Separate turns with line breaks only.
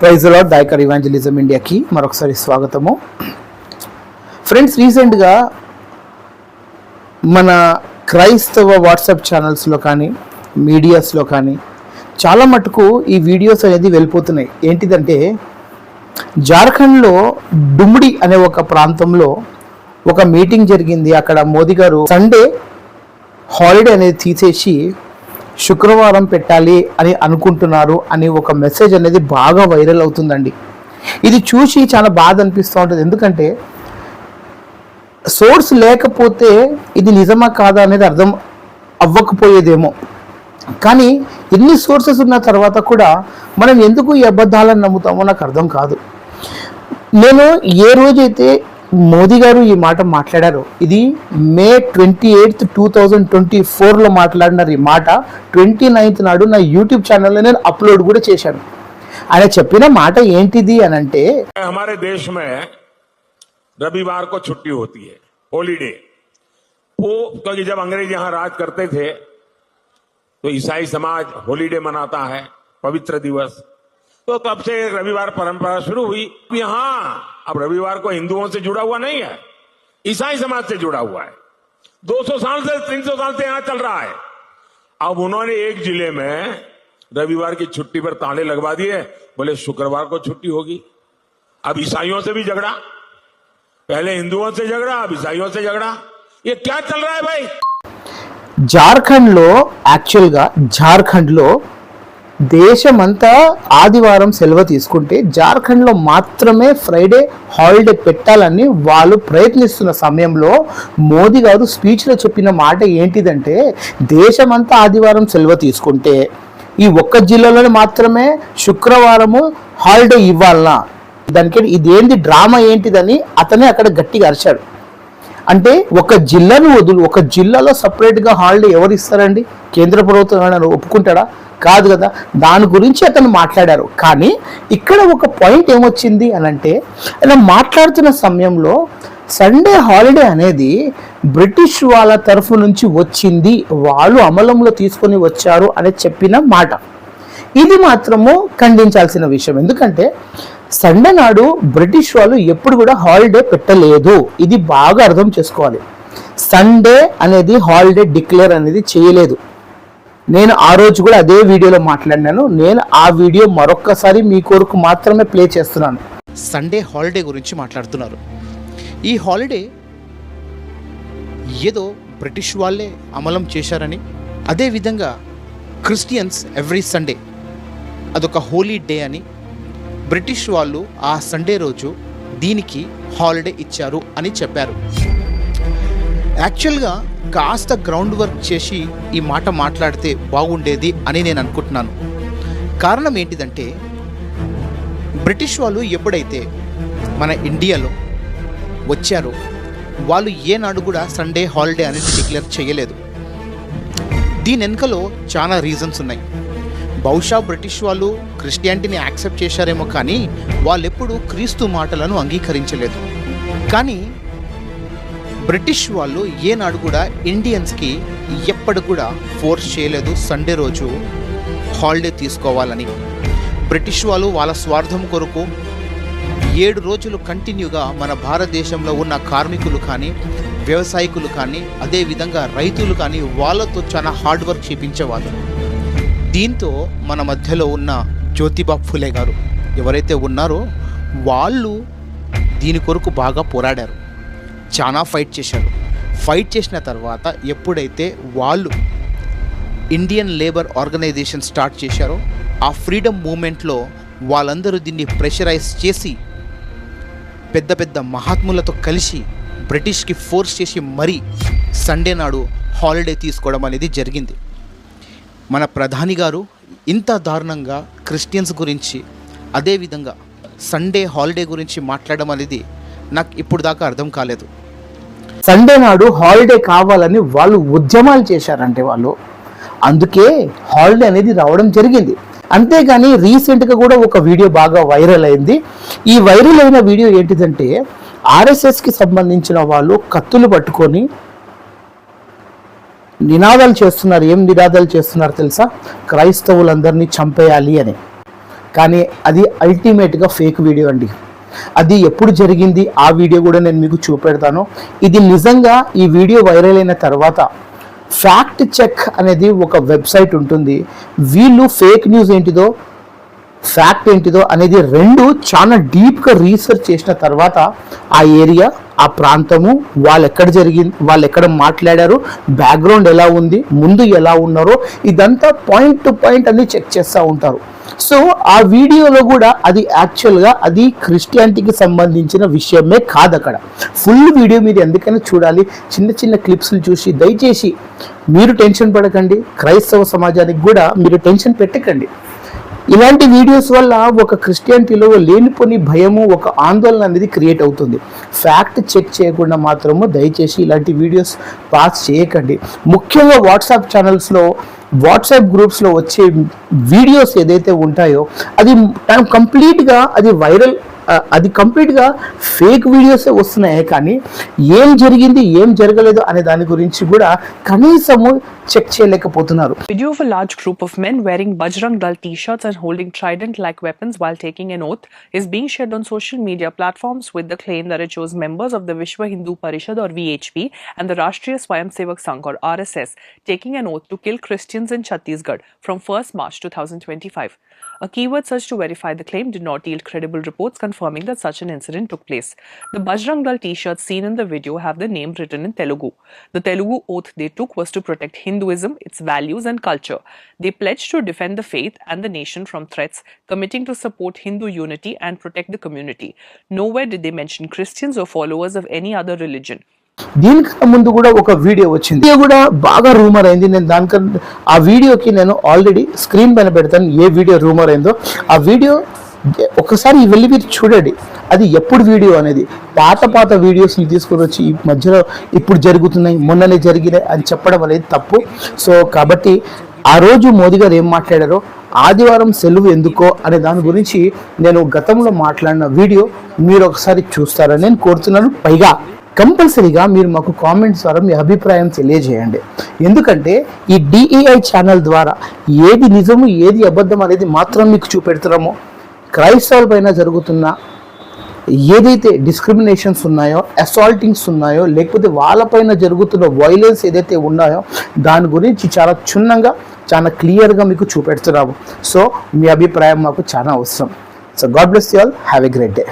Praise lord Dayakar evangelism ఇండియాకి మరొకసారి స్వాగతము. Friends రీసెంట్గా మన క్రైస్తవ వాట్సాప్ ఛానల్స్లో కానీ మీడియాస్లో కానీ చాలా మటుకు ఈ వీడియోస్ అనేది వెళ్ళిపోతున్నాయి. ఏంటిదంటే జార్ఖండ్లో డుమ్డి అనే ఒక ప్రాంతంలో ఒక మీటింగ్ జరిగింది. అక్కడ మోదీ గారు సండే హాలిడే అనేది తీసేసి శుక్రవారం పెట్టాలి అని అనుకుంటున్నారు అని ఒక మెసేజ్ అనేది బాగా వైరల్ అవుతుందండి. ఇది చూసి చాలా బాధ అనిపిస్తూ ఉంటుంది. ఎందుకంటే సోర్స్ లేకపోతే ఇది నిజమా కాదా అనేది అర్థం అవ్వకపోయేదేమో. కానీ ఎన్ని సోర్సెస్ ఉన్న తర్వాత కూడా మనం ఎందుకు ఈ అబద్ధాలను నమ్ముతామో నాకు అర్థం కాదు. నేను ఏ రోజైతే మోదీ గారు ఈ మాట మాట్లాడారో ఇది May twenty eighth two thousand twenty ఫోర్లో మాట్లాడినారు ఈ మాట ట్వంటీ నైన్త్ నాడు నా యూట్యూబ్ ఛానల్లో నేను అప్లోడ్ కూడా చేశాను ఆయన చెప్పిన మాట ఏంటిది అని అంటే
हमारे देश में रविवार को छुट्टी होती है हॉलीडे वो क्योंकि जब अंग्रेज यहां राज करते थे तो ईसाई समाज हॉलीडे मनाता है पवित्र दिवस तो तब से रविवार परंपरा शुरू हुई यहां अब रविवार को हिंदुओं से जुड़ा हुआ नहीं है ईसाई समाज से जुड़ा हुआ है 200 साल से 300 साल से यहां चल रहा है अब उन्होंने एक जिले में रविवार की छुट्टी पर ताले लगवा दिए बोले शुक्रवार को छुट्टी होगी अब ईसाइयों से भी झगड़ा पहले हिंदुओं से झगड़ा अब ईसाइयों से झगड़ा ये क्या चल रहा है भाई
జార్ఖండ్లో యాక్చువల్గా జార్ఖండ్లో దేశమంతా ఆదివారం సెలవు తీసుకుంటే జార్ఖండ్లో మాత్రమే ఫ్రైడే హాలిడే పెట్టాలని వాళ్ళు ప్రయత్నిస్తున్న సమయంలో మోదీ గారు స్పీచ్లో చెప్పిన మాట ఏంటిదంటే దేశమంతా ఆదివారం సెలవు తీసుకుంటే ఈ ఒక్క జిల్లాలోనే మాత్రమే శుక్రవారము హాలిడే ఇవ్వాలనా? దానికి ఇదేంటి డ్రామా ఏంటిదని అతనే అక్కడ గట్టిగా అరిచాడు. అంటే ఒక జిల్లాను వదులు ఒక జిల్లాలో సపరేట్గా హాలిడే ఎవరు ఇస్తారండి? కేంద్ర ప్రభుత్వం ఏమైనా ఒప్పుకుంటాడా? కాదు కదా. దాని గురించి అతను మాట్లాడారు. కానీ ఇక్కడ ఒక పాయింట్ ఏమొచ్చింది అని అంటే ఇలా మాట్లాడుతున్న సమయంలో సండే హాలిడే అనేది బ్రిటిష్ వాళ్ళ తరఫు నుంచి వచ్చింది. వాళ్ళు అమలంలో తీసుకొని వచ్చారు అని చెప్పిన మాట. ఇది మాత్రము ఖండించాల్సిన విషయం. ఎందుకంటే సండే నాడు బ్రిటిష్ వాళ్ళు ఎప్పుడు కూడా హాలిడే పెట్టలేదు. ఇది బాగా అర్థం చేసుకోవాలి. సండే అనేది హాలిడే డిక్లేర్ అనేది చేయలేదు. నేను ఆ రోజు కూడా అదే వీడియోలో మాట్లాడినాను. నేను ఆ వీడియో మరొక్కసారి మీ కొరకు మాత్రమే ప్లే చేస్తున్నాను. సండే హాలిడే గురించి మాట్లాడుతున్నారు. ఈ హాలిడే ఏదో బ్రిటిష్ వాళ్ళే అమలం చేశారని అదేవిధంగా క్రిస్టియన్స్ ఎవ్రీ సండే అదొక హోలీ డే అని బ్రిటిష్ వాళ్ళు ఆ సండే రోజు దీనికి హాలిడే ఇచ్చారు అని చెప్పారు. యాక్చువల్గా కాస్త గ్రౌండ్ వర్క్ చేసి ఈ మాట మాట్లాడితే బాగుండేది అని నేను అనుకుంటున్నాను. కారణం ఏంటిదంటే బ్రిటిష్ వాళ్ళు ఎప్పుడైతే మన ఇండియాలో వచ్చారో వాళ్ళు ఏనాడు కూడా సండే హాలిడే అనేది డిక్లేర్ చేయలేదు. దీని వెనుకలో చాలా రీజన్స్ ఉన్నాయి. బహుశా బ్రిటిష్ వాళ్ళు క్రిస్టియానిటీని యాక్సెప్ట్ చేశారేమో కానీ వాళ్ళెప్పుడు క్రీస్తు మాటలను అంగీకరించలేదు. కానీ బ్రిటిష్ వాళ్ళు ఏనాడు కూడా ఇండియన్స్కి ఎప్పటి కూడా ఫోర్స్ చేయలేదు సండే రోజు హాలిడే తీసుకోవాలని. బ్రిటిష్ వాళ్ళు వాళ్ళ స్వార్థం కొరకు ఏడు రోజులు కంటిన్యూగా మన భారతదేశంలో ఉన్న కార్మికులు కానీ వ్యవసాయకులు కానీ అదేవిధంగా రైతులు కానీ వాళ్ళతో చాలా హార్డ్ వర్క్ చేపించేవాళ్ళు. దీంతో మన మధ్యలో ఉన్న జ్యోతిబా ఫులే గారు ఎవరైతే ఉన్నారో వాళ్ళు దీని కొరకు బాగా పోరాడారు. చాలా ఫైట్ చేశారు. ఫైట్ చేసిన తర్వాత ఎప్పుడైతే వాళ్ళు ఇండియన్ లేబర్ ఆర్గనైజేషన్ స్టార్ట్ చేశారో ఆ ఫ్రీడమ్ మూమెంట్లో వాళ్ళందరూ దీన్ని ప్రెషరైజ్ చేసి పెద్ద పెద్ద మహాత్ములతో కలిసి బ్రిటిష్కి ఫోర్స్ చేసి మరీ సండే నాడు హాలిడే తీసుకోవడం అనేది జరిగింది. మన ప్రధాని గారు ఇంత దారుణంగా క్రిస్టియన్స్ గురించి అదేవిధంగా సండే హాలిడే గురించి మాట్లాడడం అనేది నాకు ఇప్పుడు దాకా అర్థం కాలేదు. సండే నాడు హాలిడే కావాలని వాళ్ళు ఉద్యమాలు చేశారంటే వాళ్ళు అందుకే హాలిడే అనేది రావడం జరిగింది. అంతేగాని రీసెంట్గా కూడా ఒక వీడియో బాగా వైరల్ అయింది. ఈ వైరల్ అయిన వీడియో ఏంటిదంటే ఆర్ఎస్ఎస్కి సంబంధించిన వాళ్ళు కత్తులు పట్టుకొని నినాదాలు చేస్తున్నారు ఏం నినాదాలు చేస్తున్నారు తెలుసా? క్రైస్తవులందరినీ చంపేయాలి అని. కానీ అది అల్టిమేట్గా ఫేక్ వీడియో అండి. అది ఎప్పుడు జరిగింది? ఆ వీడియో కూడా నేను మీకు చూపెడతాను. ఇది నిజంగా ఈ వీడియో వైరల్ అయిన తర్వాత ఫ్యాక్ట్ చెక్ అనేది ఒక వెబ్సైట్ ఉంటుంది. వీళ్ళు ఫేక్ న్యూస్ ఏంటిదో ఫ్యాక్ట్ ఏంటిదో అనేది రెండు చాలా డీప్గా రీసెర్చ్ చేసిన తర్వాత ఆ ఏరియా ఆ ప్రాంతము వాళ్ళు ఎక్కడ జరిగింది వాళ్ళు ఎక్కడ మాట్లాడారు బ్యాక్గ్రౌండ్ ఎలా ఉంది ముందు ఎలా ఉన్నారో ఇదంతా పాయింట్ టు పాయింట్ అన్ని చెక్ చేస్తూ ఉంటారు. సో ఆ వీడియోలో కూడా అది యాక్చువల్గా అది క్రిస్టియానిటీకి సంబంధించిన విషయమే కాదు అక్కడ ఫుల్ వీడియో మీరు ఎందుకైనా చూడాలి చిన్న చిన్న క్లిప్స్లు చూసి దయచేసి మీరు టెన్షన్ పడకండి క్రైస్తవ సమాజానికి కూడా మీరు టెన్షన్ పెట్టకండి. ఇలాంటి వీడియోస్ వల్ల ఒక క్రిస్టియానిటీలో లేనిపోని భయము ఒక ఆందోళన అనేది క్రియేట్ అవుతుంది. ఫ్యాక్ట్ చెక్ చేయకుండా మాత్రము దయచేసి ఇలాంటి వీడియోస్ పాస్ చేయకండి. ముఖ్యంగా వాట్సాప్ ఛానల్స్లో వాట్సాప్ గ్రూప్స్లో వచ్చే వీడియోస్ ఏదైతే ఉంటాయో అది కంప్లీట్గా అది వైరల్ అది కంప్లీట్గా ఫేక్ వీడియోసే వస్తున్నాయి కానీ ఏం జరిగింది ఏం జరగలేదు అనే దాని గురించి కూడా కనీసము చెక్ చేయలేకపోతున్నారు
Video of a large group of men wearing Bajrang Dal t-shirts and holding trident-like weapons while taking an oath is being shared on social media platforms with the claim that it shows members of the Vishwa Hindu Parishad or VHP and the Rashtriya Swayamsevak Sangh or RSS taking an oath to kill Christians in Chhattisgarh from 1st March 2025. A keyword search to verify the claim did not yield credible reports confirming that such an incident took place. The Bajrang Dal t-shirts seen in the video have the name written in Telugu. The Telugu oath they took was to protect Hinduism, its values and culture. They pledged to defend the faith and the nation from threats, committing to support Hindu unity and protect the community. Nowhere did they mention Christians or followers of any other religion.
దీనికన్నా ముందు కూడా ఒక video వచ్చింది video కూడా బాగా rumour అయింది నేను దానికన్నా ఆ వీడియోకి నేను ఆల్రెడీ స్క్రీన్ పైన పెడతాను ఏ వీడియో రూమర్ అయిందో ఆ వీడియో ఒకసారి వెళ్ళి మీరు చూడండి. అది ఎప్పుడు వీడియో అనేది? పాత పాత వీడియోస్ని తీసుకొని వచ్చి ఈ మధ్యలో ఇప్పుడు జరుగుతున్నాయి మొన్ననే జరిగినాయి అని చెప్పడం అనేది తప్పు. సో కాబట్టి ఆ రోజు మోదీ గారు ఏం మాట్లాడారో ఆదివారం సెలవు ఎందుకో అనే దాని గురించి నేను గతంలో మాట్లాడిన వీడియో మీరు ఒకసారి చూస్తారని నేను కోరుతున్నాను. పైగా కంపల్సరీగా మీరు మాకు కామెంట్స్ ద్వారా మీ అభిప్రాయం తెలియజేయండి. ఎందుకంటే ఈ డిఈఐ ఛానల్ ద్వారా ఏది నిజము ఏది అబద్ధం అనేది మాత్రం మీకు చూపెడుతున్నామో. క్రైస్తవుల పైన జరుగుతున్న ఏదైతే డిస్క్రిమినేషన్స్ ఉన్నాయో అసాల్టింగ్స్ ఉన్నాయో లేకపోతే వాళ్ళపైన జరుగుతున్న వైలెన్స్ ఏదైతే ఉన్నాయో దాని గురించి చాలా క్షుణ్ణంగా చాలా క్లియర్గా మీకు చూపెడుతున్నాము. సో మీ అభిప్రాయం మాకు చాలా అవసరం. So God bless you all have a great day